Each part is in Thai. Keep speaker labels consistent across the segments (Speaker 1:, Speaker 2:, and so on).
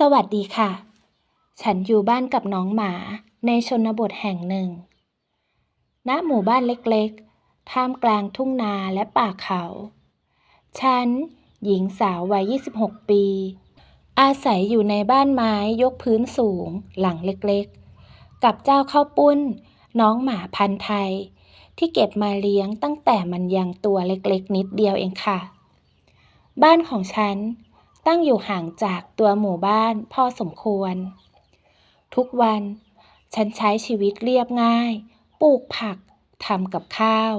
Speaker 1: สวัสดีค่ะ ฉันอยู่บ้านกับน้องหมาในชนบทแห่งหนึ่ง ณ หมู่บ้านเล็กๆ ท่ามกลางทุ่งนาและป่าเขา ฉัน หญิงสาววัย 26 ปี อาศัยอยู่ในบ้านไม้ยกพื้นสูงหลังเล็กๆ กับเจ้าข้าวปุ้น น้องหมาพันธุ์ไทย ที่เก็บมาเลี้ยงตั้งแต่มันยังตัวเล็กๆ นิดเดียวเองค่ะ บ้านของฉัน ตั้งอยู่ห่างจากตัวหมู่บ้านพอสมควร ทุกวัน ฉันใช้ชีวิตเรียบง่าย ปลูกผักทำกับข้าว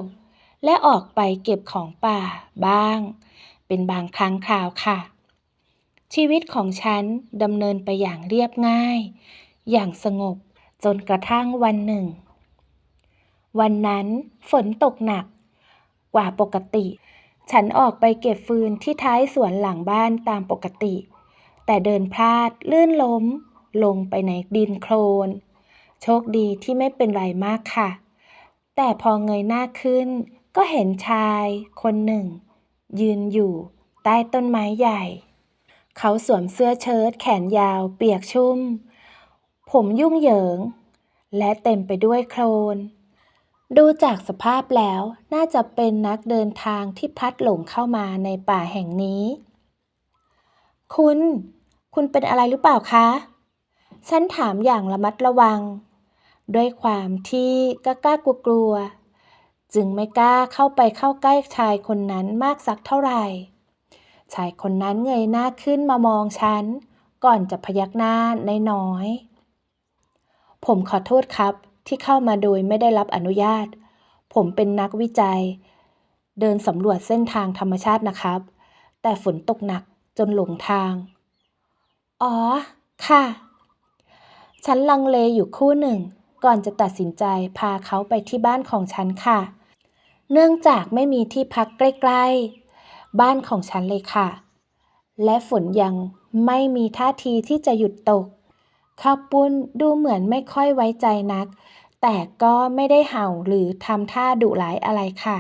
Speaker 1: และออกไปเก็บของป่าบ้าง เป็นบางครั้งคราวค่ะ ชีวิตของฉันดำเนินไปอย่างเรียบง่าย อย่างสงบจนกระทั่งวันหนึ่ง วันนั้นฝนตกหนักกว่าปกติ ฉันออกไปเก็บฟืนที่ท้ายสวนหลังบ้านตามปกติ แต่เดินพลาดลื่นล้ม ลงไปในดินโคลน โชคดีที่ไม่เป็นไรมากค่ะ แต่พอเงยหน้าขึ้น ก็เห็นชายคนหนึ่ง ยืนอยู่ใต้ต้นไม้ใหญ่ เขาสวมเสื้อเชิ้ตแขนยาวเปียกชุ่ม ผมยุ่งเหยิง และเต็มไปด้วยโคลน ดูจากสภาพแล้วน่าจะเป็นนักเดินทางที่พลัดหลงเข้ามาในป่าแห่งนี้ คุณ คุณเป็นอะไรหรือเปล่าคะ ฉันถามอย่างระมัดระวัง ด้วยความที่กล้ากลัวกลัวๆจึงไม่กล้าเข้าไปเข้าใกล้ชายคนนั้นมากสักเท่าไหร่ ชายคนนั้นเงยหน้าขึ้นมามองฉัน ก่อนจะพยักหน้าน้อยๆผมขอโทษครับ ที่เข้ามาโดยไม่ได้รับอนุญาต ผมเป็นนักวิจัย เดินสำรวจเส้นทางธรรมชาตินะครับ แต่ฝนตกหนักจนหลงทาง อ๋อ ค่ะ ฉันลังเลอยู่คู่หนึ่ง ก่อนจะตัดสินใจพาเขาไปที่บ้านของฉันค่ะ เนื่องจากไม่มีที่พักใกล้ๆ บ้านของฉันเลยค่ะ และฝนยังไม่มีท่าทีที่จะหยุดตก ข้าวปุ้นดูเหมือนไม่ค่อยไว้ใจนัก แต่ก็ไม่ได้เห่าหรือทำท่าดุร้ายอะไรค่ะ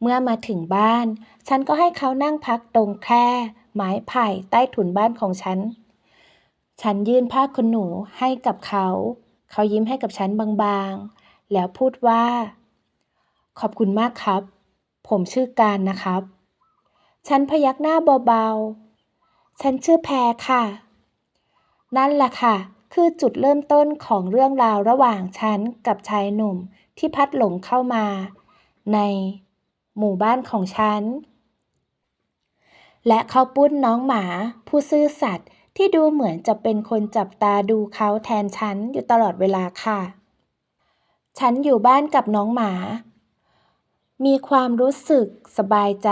Speaker 1: เมื่อมาถึงบ้าน ฉันก็ให้เขานั่งพักตรงแคร่ไม้ไผ่ใต้ถุนบ้านของฉัน ฉันยื่นผ้าขนหนูให้กับเขา เขายิ้มให้กับฉันบางๆ แล้วพูดว่า ขอบคุณมากครับ ผมชื่อการนะครับ ฉันพยักหน้าเบาๆ ฉันชื่อแพรค่ะ นั่นแหละค่ะ คือจุดเริ่มต้นของเรื่องราวระหว่างฉันกับชายหนุ่มที่พัดหลงเข้ามา ในหมู่บ้านของฉัน และเขาปุ้นน้องหมาผู้ซื่อสัตย์ที่ดูเหมือนจะเป็นคนจับตาดูเขาแทนฉันอยู่ตลอดเวลาค่ะ ฉันอยู่บ้านกับน้องหมา มีความรู้สึกสบายใจ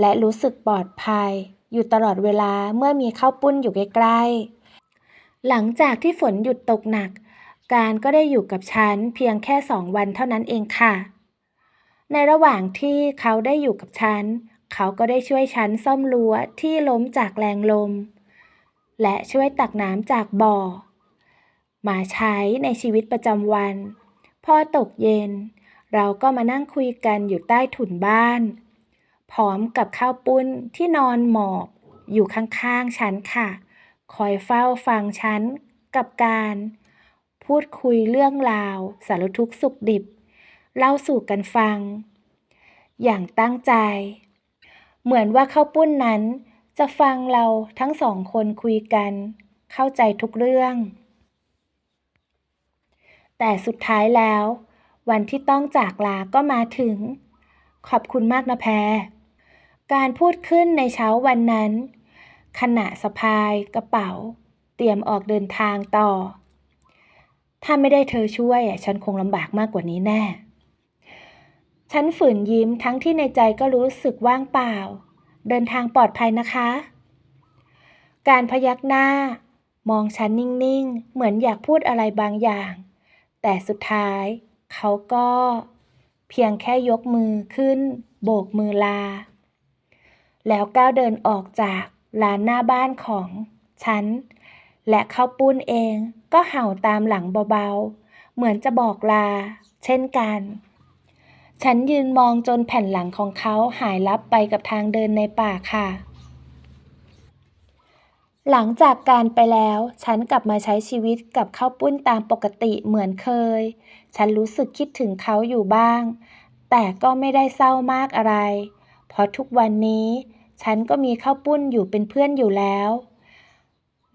Speaker 1: และรู้สึกปลอดภัย อยู่ตลอดเวลาเมื่อมีข้าวปุ้นอยู่ใกล้ๆ หลังจากที่ฝนหยุดตกหนัก การก็ได้อยู่กับฉันเพียงแค่สองวันเท่านั้นเองค่ะ ในระหว่างที่เขาได้อยู่กับฉัน เขาก็ได้ช่วยฉันซ่อมรั้วที่ล้มจากแรงลม และช่วยตักน้ำจากบ่อ มาใช้ในชีวิตประจำวัน พอตกเย็น เราก็มานั่งคุยกันอยู่ใต้ถุนบ้าน พร้อมกับข้าวปุ้นที่นอนหมอบอยู่ข้างๆฉันค่ะ คอยเฝ้าฟังฉันกับการ พูดคุยเรื่องราว สารทุกข์สุขดิบ เล่าสู่กันฟัง อย่างตั้งใจ เหมือนว่าข้าวปุ้นนั้น จะฟังเราทั้งสองคนคุยกัน เข้าใจทุกเรื่อง แต่สุดท้ายแล้ว วันที่ต้องจากลาก็มาถึง ขอบคุณมากนะแพรการพูดขึ้นในเช้าวันนั้น ขณะสะพายกระเป๋า เตรียมออกเดินทางต่อ ถ้าไม่ได้เธอช่วย ฉันคงลำบากมากกว่านี้แน่ ฉันฝืนยิ้มทั้งที่ในใจก็รู้สึกว่างเปล่า เดินทางปลอดภัยนะคะ การพยักหน้า มองฉันนิ่งๆ เหมือนอยากพูดอะไรบางอย่าง แต่สุดท้ายเขาก็ เพียงแค่ยกมือขึ้น โบกมือลา แล้วก้าวเดินออกจาก ลานหน้าบ้านของฉัน และข้าวปุ้นเองก็เห่าตามหลังเบาๆ เหมือนจะบอกลา เช่นกัน ฉันยืนมองจนแผ่นหลังของเขาหายลับไปกับทางเดินในป่าค่ะ หลังจากการไปแล้ว ฉันกลับมาใช้ชีวิตกับข้าวปุ้นตามปกติเหมือนเคย ฉันรู้สึกคิดถึงเขาอยู่บ้าง แต่ก็ไม่ได้เศร้ามากอะไร เพราะทุกวันนี้ ฉันก็มีข้าวปุ้นอยู่เป็นเพื่อนอยู่แล้ว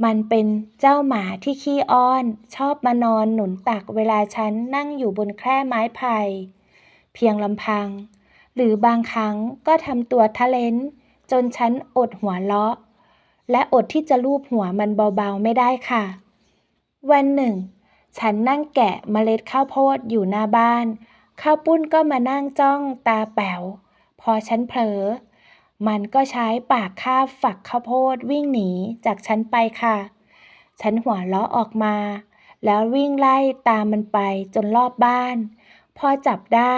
Speaker 1: มันเป็นเจ้าหมาที่ขี้อ้อน ชอบมานอนหนุนตักเวลาฉันนั่งอยู่บนแคร่ไม้ไผ่เพียงลำพัง หรือบางครั้งก็ทำตัวทะเลนจนฉันอดหัวเราะ และอดที่จะลูบหัวมันเบาๆไม่ได้ค่ะ วันหนึ่ง ฉันนั่งแกะเมล็ดข้าวโพดอยู่หน้าบ้าน ข้าวปุ้นก็มานั่งจ้องตาแป๋ว พอฉันเผลอ มันก็ใช้ปากคาบฝักข้าวโพดวิ่งหนีจากฉันไปค่ะ ฉันหัวเราะออกมา แล้ววิ่งไล่ตามมันไปจนรอบบ้าน พอจับได้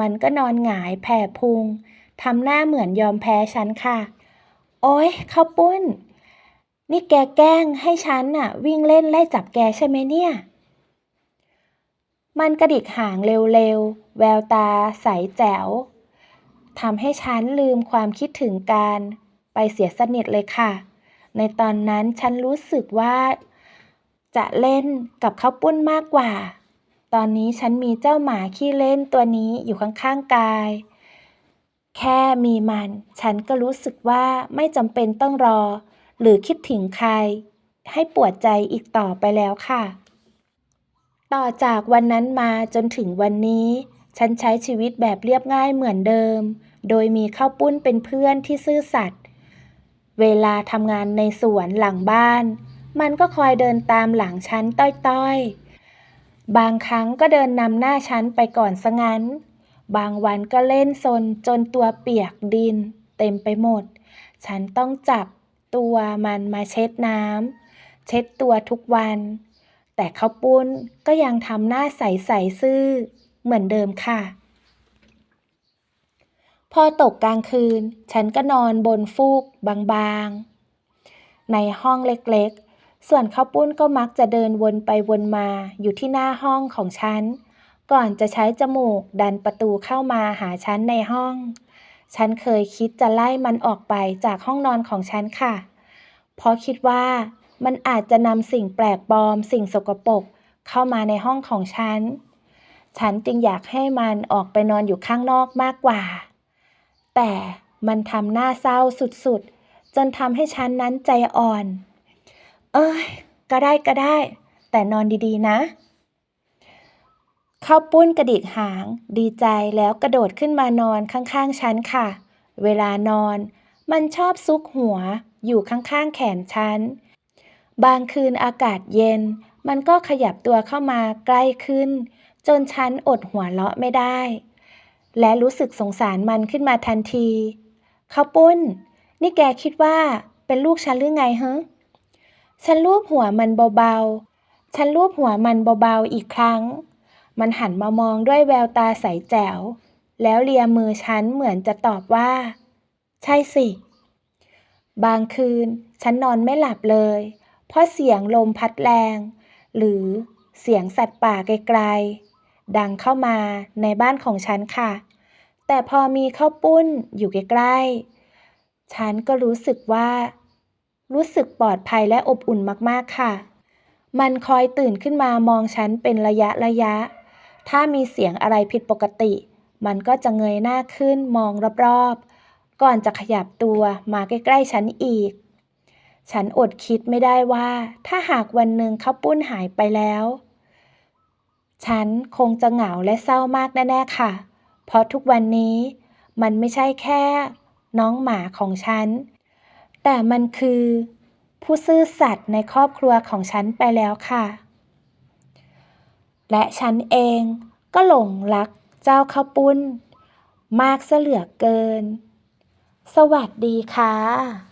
Speaker 1: มันก็นอนหงายแผ่พุงทำหน้าเหมือนยอมแพ้ฉันค่ะ โอ๊ยข้าวปุ้น นี่แกแกล้งให้ฉันน่ะ วิ่งเล่นไล่จับแกใช่ไหมเนี่ย มันกระดิกหางเร็วๆ แววตาใสแจ๋ว ทำให้ฉันลืมความคิดถึงการไปเสียสนิทเลยค่ะ ในตอนนั้นฉันรู้สึกว่า จะเล่นกับข้าวปุ้นมากกว่า ตอนนี้ฉันมีเจ้าหมาขี้เล่นตัวนี้อยู่ข้างๆกาย แค่มีมัน ฉันก็รู้สึกว่าไม่จำเป็นต้องรอ หรือคิดถึงใคร ให้ปวดใจอีกต่อไปแล้วค่ะ ต่อจากวันนั้นมาจนถึงวันนี้ ฉันใช้ชีวิตแบบเรียบง่ายเหมือนเดิม โดยมีข้าวปุ้นเป็นเพื่อนที่ซื่อสัตย์ เวลาทำงานในสวนหลังบ้าน มันก็คอยเดินตามหลังฉันต้อยๆ บางครั้งก็เดินนำหน้าฉันไปก่อนซะงั้น บางวันก็เล่นซนจนตัวเปียกดิน เต็มไปหมด ฉันต้องจับตัวมันมาเช็ดน้ำ เช็ดตัวทุกวัน แต่ข้าวปุ้นก็ยังทำหน้าใสๆซื่อ เหมือนเดิมค่ะ พอตกกลางคืน ฉันก็นอนบนฟูกบางๆ ในห้องเล็กๆ ส่วนข้าวปุ้นก็มักจะเดินวนไปวนมาอยู่ที่หน้าห้องของฉัน ก่อนจะใช้จมูกดันประตูเข้ามาหาฉันในห้อง ฉันเคยคิดจะไล่มันออกไปจากห้องนอนของฉันค่ะ เพราะคิดว่ามันอาจจะนำสิ่งแปลกปลอมสิ่งสกปรกเข้ามาในห้องของฉัน ฉันจึงอยากให้มันออกไปนอนอยู่ข้างนอกมากกว่า แต่มันทำหน้าเศร้าสุดๆ จนทำให้ฉันนั้นใจอ่อน เอ้ย ก็ได้ก็ได้ แต่นอนดีๆนะ เข้าปุ้นกระดิกหาง ดีใจแล้วกระโดดขึ้นมานอนข้างๆ ฉันค่ะ เวลานอน มันชอบซุกหัวอยู่ข้างๆ แขนฉัน บางคืนอากาศเย็น มันก็ขยับตัวเข้ามาใกล้ขึ้น จนฉันอดหัวเราะไม่ได้ และรู้สึกสงสารมันขึ้นมาทันทีเขาปุ้น นี่แกคิดว่าเป็นลูกฉันหรือไงฮะฉันลูบหัวมันเบาๆ ฉันลูบหัวมันเบาๆอีกครั้ง มันหันมามองด้วยแววตาใสแจ๋ว แล้วเลียมือฉันเหมือนจะตอบว่า ใช่สิ บางคืนฉันนอนไม่หลับเลย เพราะเสียงลมพัดแรง หรือเสียงสัตว์ป่าไกลๆ ดังเข้ามาในบ้านของฉันค่ะ แต่พอมีข้าวปุ้นอยู่ใกล้ๆ ฉันก็รู้สึกว่า รู้สึกปลอดภัยและอบอุ่นมากๆค่ะ มันคอยตื่นขึ้นมามองฉันเป็นระยะระยะ ถ้ามีเสียงอะไรผิดปกติ มันก็จะเงยหน้าขึ้นมองรอบๆ ก่อนจะขยับตัวมาใกล้ๆ ฉันอีก ฉันอดคิดไม่ได้ว่า ถ้าหากวันหนึ่งข้าวปุ้นหายไปแล้ว ฉันคงจะเหงาและเศร้ามากแน่ๆค่ะ เพราะทุกวันนี้มันไม่ใช่แค่ น้องหมาของฉัน แต่มันคือ ผู้ซื่อสัตย์ในครอบครัวของฉันไปแล้วค่ะ และฉันเองก็หลงรักเจ้าข้าวปุ้น มากเสเหลือเกิน สวัสดีค่ะ